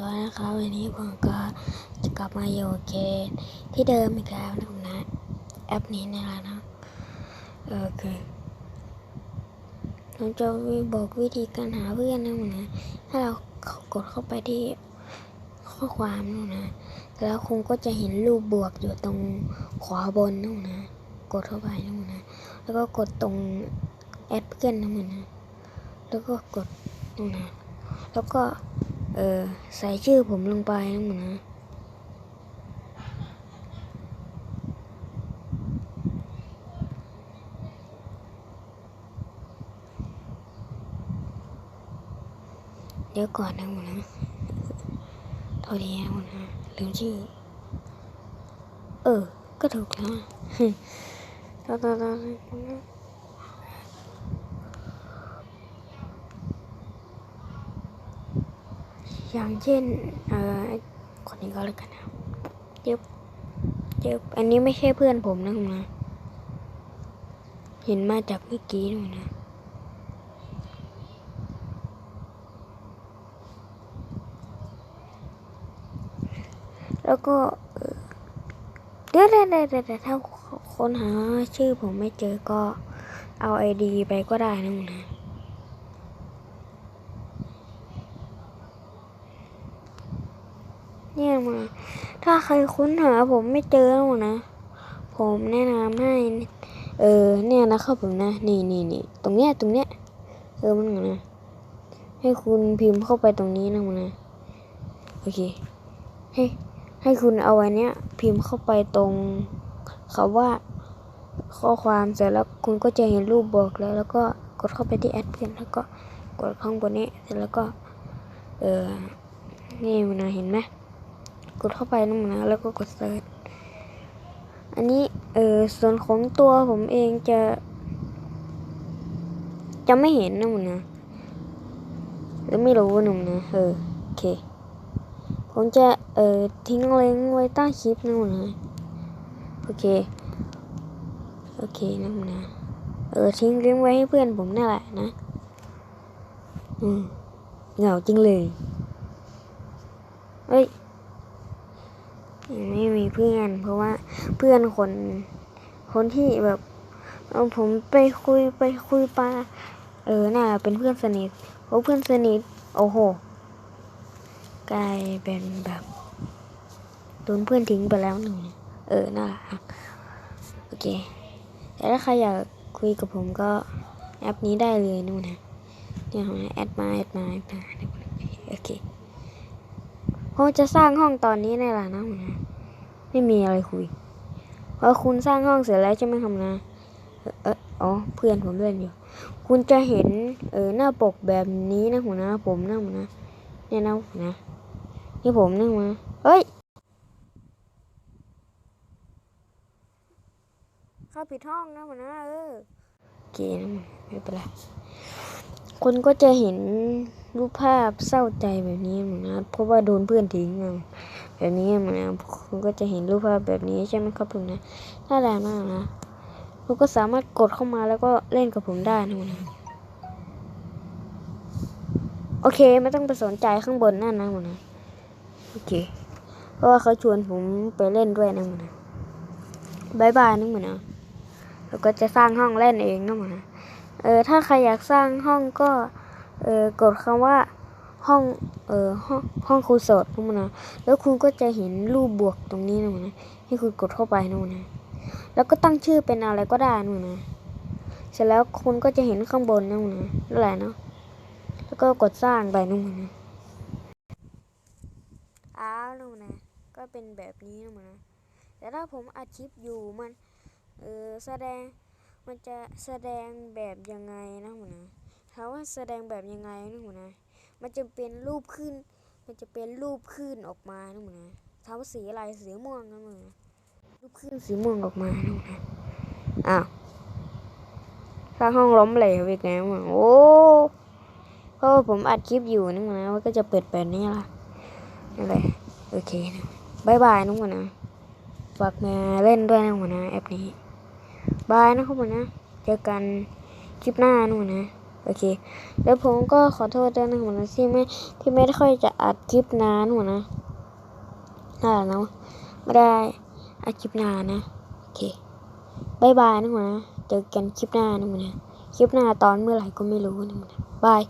ด้วยนะคะวันนี้ผมก็จะกลับมาอยู่เกมที่เดิมอีกแล้วนะผมนะแอปนี้นี่แหละนะโอเคผมจะบอกวิธีการหาเพื่อนนะผมนะถ้าเรากดเข้าไปที่ข้อความนะผมนะแล้วคุณก็จะเห็นรูปบวกอยู่ตรงขวาบนนะผมนะกดเข้าไปนะผมนะแล้วก็กดตรงแอดเพื่อนนะผมนะแล้วก็กดนะผมนะแล้วก็ เออใส่ชื่อผมลงไปนะหมึงนะเดี๋ยวก่อนนะหมึงนะโทษทีนะหมึงนะลืมชื่อ เออ ก็ถูกแล้วอะตอนตอนตอน อย่างเช่นเอ่อคนนี้ก็แล้วกันนะเจ็บเจ็บอันนี้ไม่ใช่เพื่อนผมนะคุณนะเห็นมาจากเมื่อกี้นู่นนะแล้วก็เอ่อเดี๋ยวเดี๋ยวเดี๋ยวถ้าคนหาชื่อผมไม่เจอก็เอาไอดีไปก็ได้นะมึงนะ เนี่ยมา ถ้าใครค้นหาผมไม่เจอแล้วนะ ผมแนะนำให้ เออ เนี่ยนะครับผมนะ นี่นี่นี่ตรงเนี้ยตรงเนี้ย เออมันนนะ ให้คุณพิมพ์เข้าไปตรงนี้นะมันนะ โอเค ให้ให้คุณเอาอันเนี้ย พิมพ์เข้าไปตรงคำว่าข้อความเสร็จแล้วคุณก็จะเห็นรูปบอกแล้ว แล้วก็กดเข้าไปที่แอดเพื่อนแล้วก็กดข้างบนนี้เสร็จแล้วก็ เออนี่มันนะเห็นไหม กดเข้าไปนะมันนะแล้วก็กดเซิร์ชอันนี้เออส่วนของตัวผมเองจะ จะไม่เห็นนะมันนะหรือไม่รู้นะมันนะเออโอเค ผมจะเออทิ้งลิงก์ไว้ใต้คลิปนะมันนะโอเคโอเคนะมันนะเออทิ้งลิงก์ไว้ให้เพื่อนผมนั่นแหละนะอืมเหงาจริงเลยเอ้ย ไม่มีเพื่อน เพราะว่าเพื่อนคนคนที่แบบเอาผมไปคุยไปคุยปาเออน่าเป็นเพื่อนสนิทเพราะเพื่อนสนิทโอ้โหกลายเป็นแบบโดนเพื่อนทิ้งไปแล้วหนึ่งเออน่ารักโอเค แต่ถ้าใครอยากคุยกับผมก็แอปนี้ได้เลยนู่นนะเนี่ยผมแอดมาแอดมาแอดมาโอเค ผมจะสร้างห้องตอนนี้ในหละนะหัวหนะไม่มีอะไรคุยพอคุณสร้างห้องเสร็จแล้วใช่ไหมครับนะเอออ๋อเพื่อนผมเล่นอยู่ คุณจะเห็นเออหน้าปกแบบนี้นะหัวหนะ ผมนะหัวหนะเนี่ยนะหัวหนะนี่ผมนะหัวหนะเฮ้ยเข้าผิดห้องนะหัวหนะเออโอเคนะมันไม่เป็นไร คุณก็จะเห็นรูปภาพเศร้าใจแบบนี้เหมือนนะเพราะว่าโดนเพื่อนทิ้งอะแบบนี้เหมือนนะคุณก็จะเห็นรูปภาพแบบนี้ใช่ไหมครับผมนะน่ารักมากนะคุณก็สามารถกดเข้ามาแล้วก็เล่นกับผมได้นะมันนะโอเค ไม่ต้องไปสนใจข้างบนนั่นนะมันนะโอเค เพราะว่าเขาชวนผมไปเล่นด้วยนะมันนะบายบายนะมันนะแล้วก็จะสร้างห้องเล่นเองนะมันนะ เออถ้าใครอยากสร้างห้องก็เออกดคำว่าห้องเออห้องห้องครูสดนู่นนะแล้วคุณก็จะเห็นรูปบวกตรงนี้นู่นนะให้คุณกดเข้าไปนู่นนะแล้วก็ตั้งชื่อเป็นอะไรก็ได้นู่นนะเสร็จแล้วคุณก็จะเห็นข้างบนนู่นนะนั่นแหละเนาะแล้วก็กดสร้างไปนู่นนะอ้าวนู่นนะก็เป็นแบบนี้นู่นนะแต่ถ้าผมอัดคลิปอยู่มันเออแสดง มันจะแสดงแบบยังไงนะหมูนะถามว่าแสดงแบบยังไงนะหมูนะมันจะเป็นรูปขึ้น มันจะเป็นรูปขึ้นออกมานะหมูนะถามว่าสีอะไรสีม่วงนะหมูนะรูปขึ้นสีม่วงออกมานะหมูนะอ้าวสร้างห้องล้มเหลวอีกแล้วโอ้เพราะว่าผมอัดคลิปอยู่นะหมูนะมันก็จะเปิดแบบนี้ล่ะนั่นแหละโอเคนะบายบายนะหมูนะฝากมาเล่นด้วยนะหมูนะแอปนี้ บายนะครับผมนะ เจอกันคลิปหน้านู่นนะ โอเค แล้วผมก็ขอโทษด้วยนะหัวนะที่ไม่ที่ไม่ได้ค่อยจะอัดคลิปนานหัวนะน่านะไม่ได้อัดคลิปนานนะ โอเคบายบายนะหัวนะ เจอกันคลิปหน้านะหัวนะ คลิปหน้าตอนเมื่อไหร่ก็ไม่รู้นะหัวนะบาย